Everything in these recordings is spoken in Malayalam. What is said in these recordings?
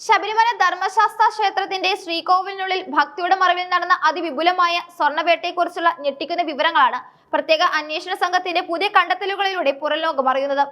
ശബരിമല ധർമ്മശാസ്ത്ര ക്ഷേത്രത്തിന്റെ ശ്രീകോവിലിനുള്ളിൽ ഭക്തിയുടെ മറവിൽ നടന്ന അതിവിപുലമായ സ്വർണവേട്ടയെക്കുറിച്ചുള്ള ഞെട്ടിക്കുന്ന വിവരങ്ങളാണ് പ്രത്യേക അന്വേഷണ സംഘത്തിന്റെ പുതിയ കണ്ടെത്തലുകളിലൂടെ പുറംലോകം അറിയുന്നത്.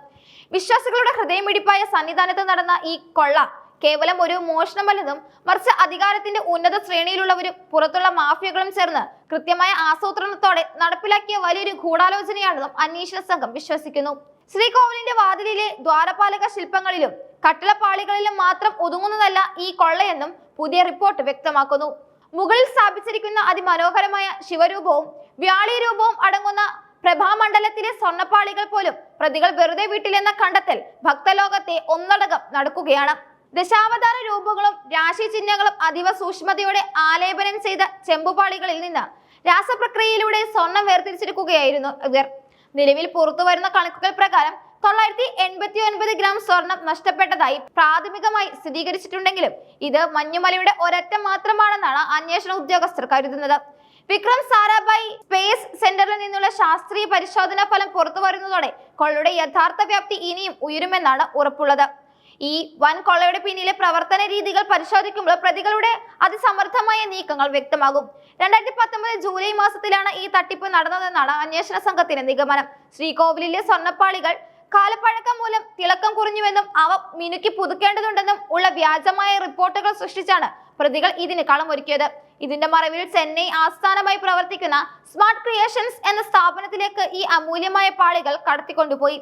വിശ്വാസികളുടെ ഹൃദയമിടിപ്പായ സന്നിധാനത്ത് നടന്ന ഈ കൊള്ള കേവലം ഒരു മോഷണമല്ലെന്നും മറിച്ച് അധികാരത്തിന്റെ ഉന്നത ശ്രേണിയിലുള്ളവരും പുറത്തുള്ള മാഫിയകളും ചേർന്ന് കൃത്യമായ ആസൂത്രണത്തോടെ നടപ്പിലാക്കിയ വലിയൊരു ഗൂഢാലോചനയാണെന്നും അന്വേഷണ സംഘം വിശ്വസിക്കുന്നു. ശ്രീകോവിലിന്റെ വാതിലിലെ ദ്വാരപാലക ശില്പങ്ങളിലും കട്ടിളപ്പാളികളിലും മാത്രം ഒതുങ്ങുന്നതല്ല ഈ കൊള്ളയെന്നും പുതിയ റിപ്പോർട്ട് വ്യക്തമാക്കുന്നു. മുകളിൽ സ്ഥാപിച്ചിരിക്കുന്ന അതിമനോഹരമായ ശിവരൂപവും വ്യാളി രൂപവും അടങ്ങുന്ന പ്രഭാമണ്ഡലത്തിലെ സ്വർണപ്പാളികൾ പോലും പ്രതികൾ വെറുതെ വീട്ടിലെന്ന കണ്ടെത്തൽ ഭക്തലോകത്തെ ഒന്നടങ്കം നടക്കുകയാണ്. ദശാവതാര രൂപങ്ങളും രാശി ചിഹ്നങ്ങളും അതീവ സൂക്ഷ്മതയോടെ ആലേപനം ചെയ്ത ചെമ്പുപാളികളിൽ നിന്ന് രാസപ്രക്രിയയിലൂടെ സ്വർണം വേർതിരിച്ചെടുക്കുകയായിരുന്നു ഇവർ. നിലവിൽ പുറത്തു വരുന്ന കണക്കുകൾ പ്രകാരം തൊള്ളായിരത്തി എൺപത്തി ഒൻപത് ഗ്രാം സ്വർണം നഷ്ടപ്പെട്ടതായി പ്രാഥമികമായി സ്ഥിരീകരിച്ചിട്ടുണ്ടെങ്കിലും ഇത് മഞ്ഞുമലയുടെ ഒരറ്റം മാത്രമാണെന്നാണ് അന്വേഷണ ഉദ്യോഗസ്ഥർ കരുതുന്നത്. വിക്രം സാരാഭായ് സ്പേസ് സെന്ററിൽ നിന്നുള്ള ശാസ്ത്രീയ പരിശോധനാ ഫലം പുറത്തു വരുന്നതോടെ കൊള്ളയുടെ യഥാർത്ഥ വ്യാപ്തി ഇനിയും ഉയരുമെന്നാണ് ഉറപ്പുള്ളത്. ഈ വൻ കൊള്ളയുടെ പിന്നിലെ പ്രവർത്തന രീതികൾ പരിശോധിക്കുമ്പോൾ പ്രതികളുടെ അതിസമർത്ഥമായ നീക്കങ്ങൾ വ്യക്തമാകും. രണ്ടായിരത്തി പത്തൊമ്പത് ജൂലൈ മാസത്തിലാണ് ഈ തട്ടിപ്പ് നടന്നതെന്നാണ് അന്വേഷണ സംഘത്തിന്റെ നിഗമനം. ശ്രീകോവിലിലെ സ്വർണപ്പാളികൾ കാലപ്പഴക്കം മൂലം തിളക്കം കുറഞ്ഞുവെന്നും അവ മിനുക്കി പുതുക്കേണ്ടതുണ്ടെന്നും ഉള്ള വ്യാജമായ റിപ്പോർട്ടുകൾ സൃഷ്ടിച്ചാണ് പ്രതികൾ ഇതിന് കളമൊരുക്കിയത്. ഇതിന്റെ മറവിൽ ചെന്നൈ ആസ്ഥാനമായി പ്രവർത്തിക്കുന്ന സ്മാർട്ട് ക്രിയേഷൻസ് എന്ന സ്ഥാപനത്തിലേക്ക് ഈ അമൂല്യമായ പാളികൾ കടത്തിക്കൊണ്ടുപോയി.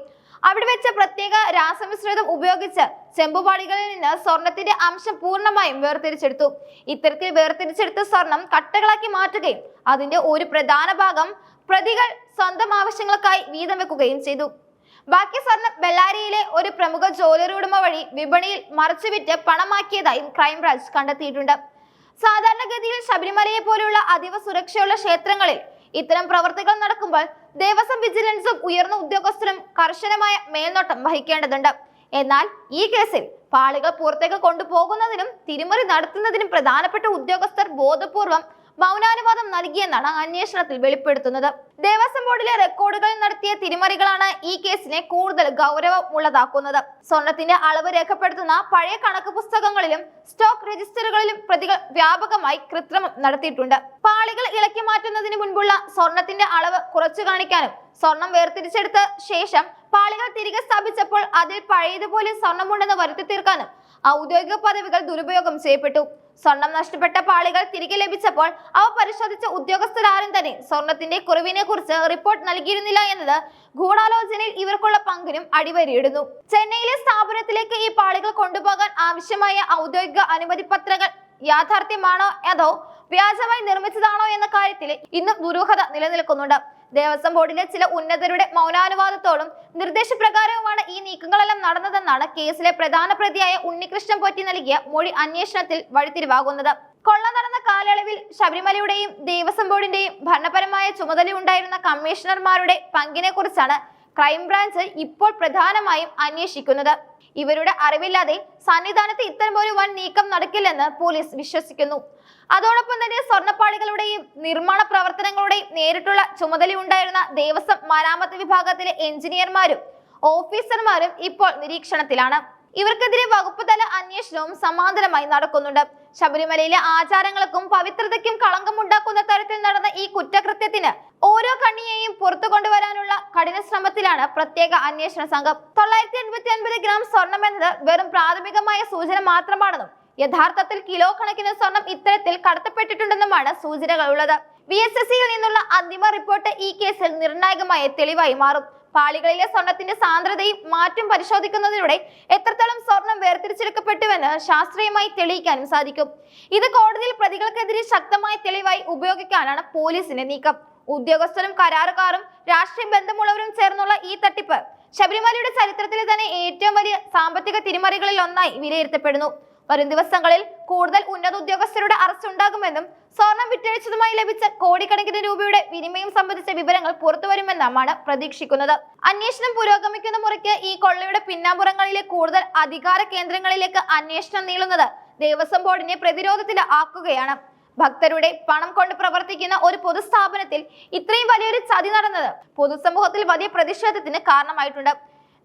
അവിടെ വെച്ച പ്രത്യേക രാസമിശ്രിതം ഉപയോഗിച്ച് ചെമ്പുപാളികളിൽ നിന്ന് സ്വർണത്തിന്റെ അംശം പൂർണമായും വേർതിരിച്ചെടുത്തു. ഇത്തരത്തിൽ വേർതിരിച്ചെടുത്ത സ്വർണം കട്ടകളാക്കി മാറ്റുകയും അതിന്റെ ഒരു പ്രധാന ഭാഗം പ്രതികൾ സ്വന്തം ആവശ്യങ്ങൾക്കായി വീതം വെക്കുകയും ചെയ്തു. ബാക്കി സ്വർണം ബെല്ലാരിയിലെ ഒരു പ്രമുഖ ജ്വല്ലറി ഉടമ വഴി വിപണിയിൽ മറച്ചുവിറ്റ് പണമാക്കിയതായും ക്രൈംബ്രാഞ്ച് കണ്ടെത്തിയിട്ടുണ്ട്. സാധാരണഗതിയിൽ ശബരിമലയെ പോലുള്ള അതീവ സുരക്ഷയുള്ള ക്ഷേത്രങ്ങളിൽ ഇത്തരം പ്രവർത്തികൾ നടക്കുമ്പോൾ ദേവസ്വം വിജിലൻസും ഉയർന്ന ഉദ്യോഗസ്ഥരും കർശനമായ മേൽനോട്ടം വഹിക്കേണ്ടതുണ്ട്. എന്നാൽ ഈ കേസിൽ പാളികൾ പുറത്തേക്ക് കൊണ്ടുപോകുന്നതിനും തിരിമറി നടത്തുന്നതിനും പ്രധാനപ്പെട്ട ഉദ്യോഗസ്ഥർ ബോധപൂർവം മൗനാനുവാദം നൽകിയെന്നാണ് അന്വേഷണത്തിൽ വെളിപ്പെടുത്തുന്നത്. ദേവസ്വം ബോർഡിലെ റെക്കോർഡുകളിൽ നടത്തിയ തിരിമറികളാണ് ഈ കേസിനെ കൂടുതൽ ഗൗരവമുള്ളതാക്കുന്നത്. സ്വർണത്തിന്റെ അളവ് രേഖപ്പെടുത്തുന്ന പഴയ കണക്ക് പുസ്തകങ്ങളിലും സ്റ്റോക്ക് രജിസ്റ്ററുകളിലും പ്രതികൾ വ്യാപകമായി കൃത്രിമം നടത്തിയിട്ടുണ്ട്. പാളികൾ ഇളക്കി മാറ്റുന്നതിന് മുൻപുള്ള സ്വർണത്തിന്റെ അളവ് കുറച്ചു കാണിക്കാനും സ്വർണം വേർതിരിച്ചെടുത്ത ശേഷം പാളികൾ തിരികെ സ്ഥാപിച്ചപ്പോൾ അതിൽ പഴയതുപോലെ സ്വർണമുണ്ടെന്ന് വരുത്തി തീർക്കാനും ഔദ്യോഗിക പദവികൾ ദുരുപയോഗം ചെയ്യപ്പെട്ടു. സ്വർണം നഷ്ടപ്പെട്ട പാളികൾ തിരികെ ലഭിച്ചപ്പോൾ അവ പരിശോധിച്ച ഉദ്യോഗസ്ഥരാരും തന്നെ സ്വർണത്തിന്റെ കുറവിനെ കുറിച്ച് റിപ്പോർട്ട് നൽകിയിരുന്നില്ല എന്നത് ഗൂഢാലോചനയിൽ ഇവർക്കുള്ള പങ്കിനും അടിവരയിടുന്നു. ചെന്നൈയിലെ സ്ഥാപനത്തിലേക്ക് ഈ പാളികൾ കൊണ്ടുപോകാൻ ആവശ്യമായ ഔദ്യോഗിക അനുമതി പത്രങ്ങൾ യാഥാർത്ഥ്യമാണോ അതോ വ്യാജമായി നിർമ്മിച്ചതാണോ എന്ന കാര്യത്തിൽ ഇന്നും ദുരൂഹത നിലനിൽക്കുന്നുണ്ട്. ദേവസ്വം ബോർഡിന്റെ ചില ഉന്നതരുടെ മൗനാനുവാദത്തോടും നിർദ്ദേശപ്രകാരവുമാണ് ഈ നീക്കങ്ങളെല്ലാം നടന്നതെന്നാണ് കേസിലെ പ്രധാന പ്രതിയായ ഉണ്ണികൃഷ്ണൻ പൊറ്റി നൽകിയ മൊഴി അന്വേഷണത്തിൽ വഴിത്തിരിവാകുന്നത്. കൊള്ള നടന്ന കാലയളവിൽ ശബരിമലയുടെയും ദേവസ്വം ബോർഡിന്റെയും ഭരണപരമായ ചുമതലയുണ്ടായിരുന്ന കമ്മീഷണർമാരുടെ പങ്കിനെ കുറിച്ചാണ് ക്രൈംബ്രാഞ്ച് ഇപ്പോൾ പ്രധാനമായും അന്വേഷിക്കുന്നത്. ഇവരുടെ അറിവില്ലാതെ സന്നിധാനത്ത് ഇത്തരമൊരു വൻ നീക്കം നടക്കില്ലെന്ന് പോലീസ് വിശ്വസിക്കുന്നു. അതോടൊപ്പം തന്നെ സ്വർണപ്പാളികളുടെയും നിർമ്മാണ പ്രവർത്തനങ്ങളുടെയും നേരിട്ടുള്ള ചുമതലയുണ്ടായിരുന്ന ദേവസ്വം മരാമത്ത് വിഭാഗത്തിലെ എഞ്ചിനീയർമാരും ഓഫീസർമാരും ഇപ്പോൾ നിരീക്ഷണത്തിലാണ്. ഇവർക്കെതിരെ വകുപ്പ് തല അന്വേഷണവും സമാന്തരമായി നടക്കുന്നുണ്ട്. ശബരിമലയിലെ ആചാരങ്ങൾക്കും പവിത്രതയ്ക്കും കളങ്കമുണ്ടാക്കുന്ന തരത്തിൽ നടന്ന ഈ കുറ്റകൃത്യത്തിന് ഓരോ കണ്ണിയെയും പുറത്തു കൊണ്ടുവരാനുള്ള കഠിന ശ്രമത്തിലാണ് പ്രത്യേക അന്വേഷണ സംഘം. തൊള്ളായിരത്തി എൺപത്തി ഒൻപത് ഗ്രാം സ്വർണം എന്നത് വെറും പ്രാഥമികമായ സൂചന മാത്രമാണെന്നും യഥാർത്ഥത്തിൽ കിലോ കണക്കിന് സ്വർണം ഇത്തരത്തിൽ കടത്തപ്പെട്ടിട്ടുണ്ടെന്നുമാണ് സൂചനകൾ ഉള്ളത് വി എസ് എസ് സിയിൽ നിന്നുള്ള അന്തിമ റിപ്പോർട്ട് ഈ കേസിൽ നിർണായകമായ തെളിവായി മാറും. പാളികളിലെ സ്വർണത്തിന്റെ സാന്ദ്രതയും മാറ്റം പരിശോധിക്കുന്നതിലൂടെ എത്രത്തോളം സ്വർണം വേർതിരിച്ചെടുക്കപ്പെട്ടുവെന്ന് ശാസ്ത്രീയമായി തെളിയിക്കാനും സാധിക്കും. ഇത് കോടതിയിൽ പ്രതികൾക്കെതിരെ ശക്തമായ തെളിവായി ഉപയോഗിക്കാനാണ് പോലീസിന്റെ നീക്കം. ഉദ്യോഗസ്ഥരും കരാറുകാരും രാഷ്ട്രീയ ബന്ധമുള്ളവരും ചേർന്നുള്ള ഈ തട്ടിപ്പ് ശബരിമലയുടെ ചരിത്രത്തിലെ തന്നെ ഏറ്റവും വലിയ സാമ്പത്തിക തിരിമറികളിൽ ഒന്നായി വിലയിരുത്തപ്പെടുന്നു. വരും ദിവസങ്ങളിൽ കൂടുതൽ ഉന്നത ഉദ്യോഗസ്ഥരുടെ അറസ്റ്റ് ഉണ്ടാകുമെന്നും സ്വർണം വിറ്റഴിച്ചതുമായി ലഭിച്ച കോടിക്കണക്കിന് രൂപയുടെ വിനിമയം സംബന്ധിച്ച വിവരങ്ങൾ പുറത്തുവരുമെന്നുമാണ് പ്രതീക്ഷിക്കുന്നത്. അന്വേഷണം പുരോഗമിക്കുന്ന മുറയ്ക്ക് ഈ കൊള്ളയുടെ പിന്നാമ്പുറങ്ങളിലെ കൂടുതൽ അധികാര കേന്ദ്രങ്ങളിലേക്ക് അന്വേഷണം നീളുന്നത് ദേവസ്വം ബോർഡിനെ പ്രതിരോധത്തിൽ ആക്കുകയാണ് ഭക്തരുടെ പണം കൊണ്ട് പ്രവർത്തിക്കുന്ന ഒരു പൊതുസ്ഥാപനത്തിൽ ഇത്രയും വലിയൊരു ചതി നടന്നത് പൊതുസമൂഹത്തിൽ വലിയ പ്രതിഷേധത്തിന് കാരണമായിട്ടുണ്ട്.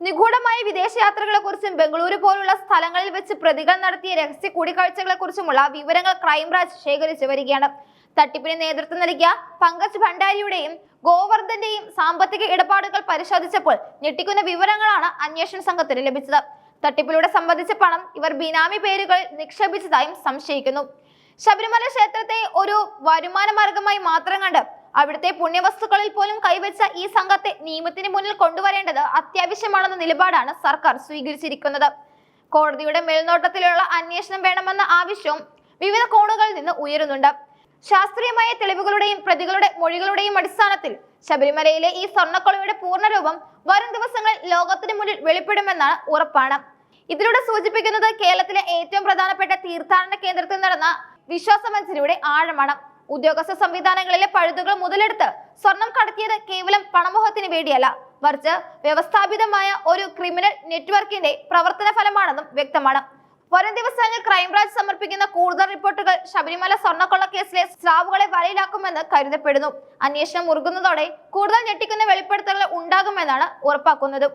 നിഗൂഢമായ വിദേശയാത്രകളെ കുറിച്ചും ബംഗളൂരു പോലുള്ള സ്ഥലങ്ങളിൽ വെച്ച് പ്രതികൾ നടത്തിയ രഹസ്യ കൂടിക്കാഴ്ചകളെ കുറിച്ചുമുള്ള വിവരങ്ങൾ ക്രൈംബ്രാഞ്ച് ശേഖരിച്ചു വരികയാണ്. തട്ടിപ്പിന് നേതൃത്വം നൽകിയ പങ്കജ് ഭണ്ഡാരിയുടെയും ഗോവർദ്ധന്റെയും സാമ്പത്തിക ഇടപാടുകൾ പരിശോധിച്ചപ്പോൾ ഞെട്ടിക്കുന്ന വിവരങ്ങളാണ് അന്വേഷണ സംഘത്തിന് ലഭിച്ചത്. തട്ടിപ്പിലൂടെ സംബന്ധിച്ച പണം ഇവർ ബിനാമി പേരുകൾ നിക്ഷേപിച്ചതായും സംശയിക്കുന്നു. ശബരിമല ക്ഷേത്രത്തെ ഒരു വരുമാന മാർഗമായി മാത്രം കണ്ട് അവിടുത്തെ പുണ്യവസ്തുക്കളിൽ പോലും കൈവച്ച ഈ സംഘത്തെ നിയമത്തിന് മുന്നിൽ കൊണ്ടുവരേണ്ടത് അത്യാവശ്യമാണെന്ന നിലപാടാണ് സർക്കാർ സ്വീകരിച്ചിരിക്കുന്നത്. കോടതിയുടെ മേൽനോട്ടത്തിലുള്ള അന്വേഷണം വേണമെന്ന ആവശ്യവും വിവിധ കോണുകളിൽ നിന്ന് ഉയരുന്നുണ്ട്. ശാസ്ത്രീയമായ തെളിവുകളുടെയും പ്രതികളുടെ മൊഴികളുടെയും അടിസ്ഥാനത്തിൽ ശബരിമലയിലെ ഈ സ്വർണക്കൊളയുടെ പൂർണരൂപം വരും ദിവസങ്ങളിൽ ലോകത്തിന് മുന്നിൽ വെളിപ്പെടുമെന്നാണ് ഉറപ്പാണ്. ഇതിലൂടെ സൂചിപ്പിക്കുന്നത് കേരളത്തിലെ ഏറ്റവും പ്രധാനപ്പെട്ട തീർത്ഥാടന കേന്ദ്രത്തിൽ നടന്ന വിശ്വാസമഞ്ചരിയുടെ ആഴമാണ്. ഉദ്യോഗസ്ഥ സംവിധാനങ്ങളിലെ പഴുതുകൾ മുതലെടുത്ത് സ്വർണം കടത്തിയത് കേവലം പണമോഹത്തിന് വേണ്ടിയല്ല. മറിച്ച് വ്യവസ്ഥാപിതമായ ഒരു ക്രിമിനൽ നെറ്റ്വർക്കിന്റെ പ്രവർത്തന ഫലമാണെന്നും വ്യക്തമാണ്. വരും ദിവസങ്ങളിൽ ക്രൈംബ്രാഞ്ച് സമർപ്പിക്കുന്ന കൂടുതൽ റിപ്പോർട്ടുകൾ ശബരിമല സ്വർണക്കൊള്ള കേസിലെ സ്രാവുകളെ വലയിലാക്കുമെന്ന് കരുതപ്പെടുന്നു. അന്വേഷണം മുറുകുന്നതോടെ കൂടുതൽ ഞെട്ടിക്കുന്ന വെളിപ്പെടുത്തലുകൾ ഉണ്ടാകുമെന്നാണ് ഉറപ്പാക്കുന്നത്.